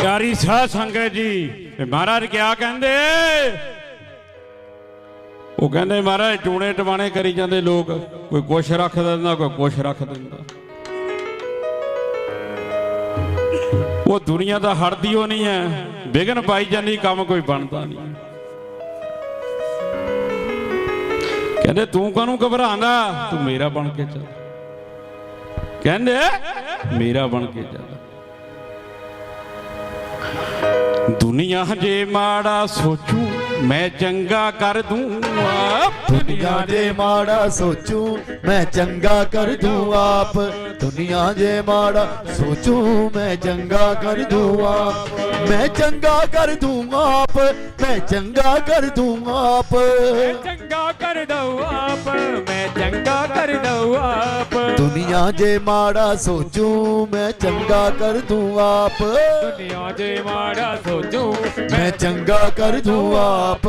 ਪਿਆਰੀ ਸਾਧ ਸੰਗਤ ਜੀ। ਤੇ ਮਹਾਰਾਜ ਕਿਆ ਕਹਿੰਦੇ? ਉਹ ਕਹਿੰਦੇ, ਮਹਾਰਾਜ, ਟੂਣੇ ਟਵਾਣੇ ਕਰੀ ਜਾਂਦੇ ਲੋਕ। ਕੋਈ ਕੁਛ ਰੱਖ ਦਿੰਦਾ, ਕੋਈ ਕੁਛ ਰੱਖ ਦਿੰਦਾ। ਉਹ ਦੁਨੀਆ ਦਾ ਹੜਦੀ ਉਹ ਨਹੀਂ ਹੈ। ਵਿਗਨ ਪਾਈ ਜਾਂਦੀ, ਕੰਮ ਕੋਈ ਬਣਦਾ ਨਹੀਂ। ਕਹਿੰਦੇ, ਤੂੰ ਕਾਹਨੂੰ ਘਬਰਾਉਂਦਾ? ਤੂੰ ਮੇਰਾ ਬਣ ਕੇ ਚੱਲ। ਕਹਿੰਦੇ, ਮੇਰਾ ਬਣ ਕੇ ਚੱਲ। ਦੁਨੀਆ ਜੇ ਮਾੜਾ ਸੋਚੂ ਮੈਂ ਚੰਗਾ ਕਰ ਦੂੰਗਾ ਦੁਨੀਆ ਜੇ ਮਾੜਾ ਸੋਚੂ ਮੈਂ ਚੰਗਾ ਕਰ ਦੂੰ ਆਪ। ਦੁਨੀਆ ਜੇ ਮਾੜਾ ਸੋਚੂ ਮੈਂ ਚੰਗਾ ਕਰ ਦੂੰ ਆਪ। ਮੈਂ ਚੰਗਾ ਕਰ ਦੂੰ ਆਪ ਮੈਂ ਚੰਗਾ ਕਰ ਦੂੰ ਆਪ। ਚੰਗਾ ਕਰ ਦਊ ਆਪ ਮੈਂ ਚੰਗਾ ਕਰ ਦਊ ਆਪ। ਦੁਨੀਆ ਜੇ ਮਾੜਾ ਸੋਚੂ ਮੈਂ ਚੰਗਾ ਕਰ ਦੂੰ ਆਪ। ਦੁਨੀਆ ਜੇ ਮਾੜਾ ਸੋਚੂ ਮੈਂ ਚੰਗਾ ਕਰ ਦੂੰ ਆਪ।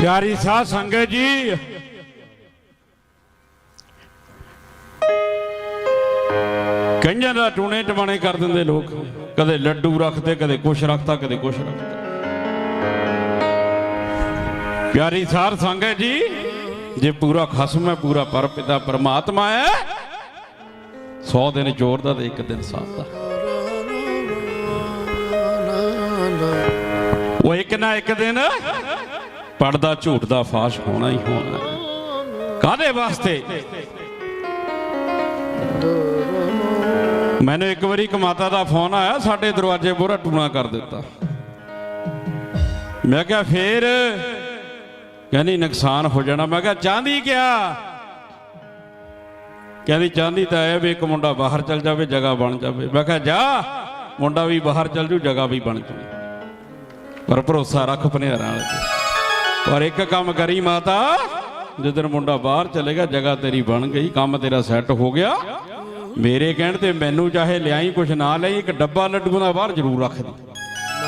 ਪਿਆਰੀ ਸਾਧ ਸੰਗਤ ਜੀ। ਕਈਆਂ ਦਾ ਟੂਣੇ ਟਵਾਣੇ ਕਰ ਦਿੰਦੇ ਲੋਕ। ਕਦੇ ਲੱਡੂ ਰੱਖਦੇ, ਕਦੇ ਕੁਛ ਰੱਖਤਾ ਕਦੇ ਕੁਛ ਰੱਖਤਾ ਪਿਆਰੀ ਸਾਧ ਸੰਗਤ ਜੀ, ਜੇ ਪੂਰਾ ਖਸਮ ਹੈ, ਪੂਰਾ ਪਰਪਿਤਾ ਪਰਮਾਤਮਾ ਹੈ 100 ਦਿਨ ਜ਼ੋਰ ਦਾ ਤੇ ਇੱਕ ਦਿਨ ਸਾਥ ਦਾ। ਉਹ ਇੱਕ ਨਾ ਇੱਕ ਦਿਨ ਪੜਦਾ ਝੂਠ ਦਾ ਫਾਸ਼ ਹੋਣਾ ਹੀ ਹੋਣਾ। ਹੈ। ਕਾਹਦੇ ਵਾਸਤੇ? ਮੈਨੂੰ ਇੱਕ ਵਾਰੀ ਇੱਕ ਮਾਤਾ ਦਾ ਫੋਨ ਆਇਆ, ਸਾਡੇ ਦਰਵਾਜ਼ੇ ਬੋਰਾ ਟੂਣਾ ਕਰ ਦਿੱਤਾ। ਮੈਂ ਕਿਹਾ, ਫੇਰ? ਕਹਿੰਦੀ, ਨੁਕਸਾਨ ਹੋ ਜਾਣਾ। ਮੈਂ ਕਿਹਾ, ਚਾਂਦੀ ਕਿਆ? ਕਹਿੰਦੀ, ਚਾਂਦੀ ਤਾਂ ਇਹ ਵੀ ਇੱਕ ਮੁੰਡਾ ਬਾਹਰ ਚਲ ਜਾਵੇ, ਜਗ੍ਹਾ ਬਣ ਜਾਵੇ। ਮੈਂ ਕਿਹਾ, ਜਾ, ਮੁੰਡਾ ਵੀ ਬਾਹਰ ਚਲ ਜੂ, ਜਗ੍ਹਾ ਵੀ ਬਣ ਜੂ। ਪਰ ਭਰੋਸਾ ਰੱਖ ਭਨੇਰਾਂ ਵਾਲੇ ਤੇ ਪਰ ਇੱਕ ਕੰਮ ਕਰੀ ਮਾਤਾ ਜਦੋਂ ਮੁੰਡਾ ਬਾਹਰ ਚਲੇਗਾ ਜਗ੍ਹਾ ਤੇਰੀ ਬਣ ਗਈ ਕੰਮ ਤੇਰਾ ਸੈੱਟ ਹੋ ਗਿਆ। ਮੇਰੇ ਕਹਿਣ ਤੇ ਮੈਨੂੰ ਚਾਹੇ ਲਿਆਈ ਕੁਛ ਨਾ ਲਈ ਇੱਕ ਡੱਬਾ ਲੱਡੂਆਂ ਦਾ ਬਾਹਰ ਜ਼ਰੂਰ ਰੱਖ ਦੀ।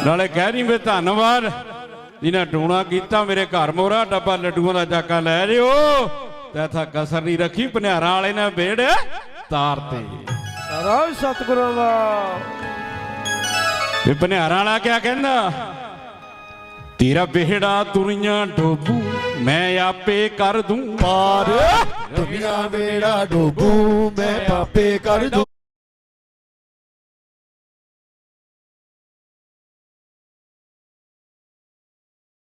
ਨਾਲੇ ਕਹਿ ਰਹੀ ਵੇ ਧੰਨਵਾਦ। ਜਿਨ੍ਹਾਂ ਟੂਣਾ ਕੀਤਾ ਮੇਰੇ ਘਰ ਮੋਰਾ ਡੱਬਾ ਲੱਡੂਆਂ ਦਾ ਚਾਕਾ ਲੈ ਜਿਓ। ਤੇ ਥਾ ਕਸਰ ਨਹੀਂ ਰੱਖੀ ਭਨਿਆਰਾਂ ਵਾਲੇ ਨੇ ਵੇੜ ਤਾਰ ਤੇ। ਰਾਜ ਸਤਿਗੁਰਾਂ ਦਾ। ਵੀ ਭਨਿਆਰਾਂ ਵਾਲਾ ਕਿਆ ਕਹਿੰਦਾ? ਤੇਰਾ ਬਿਹੜਾ ਤੁਰੀਆਂ ਡੋਬੂ, ਮੈਂ ਆਪੇ ਕਰ ਦੂੰ। ਪਾਰ, ਦੁਨੀਆ ਮੇਰਾ ਡੋਬੂ, ਮੈਂ ਪਾਪੇ ਕਰ ਦੂੰ।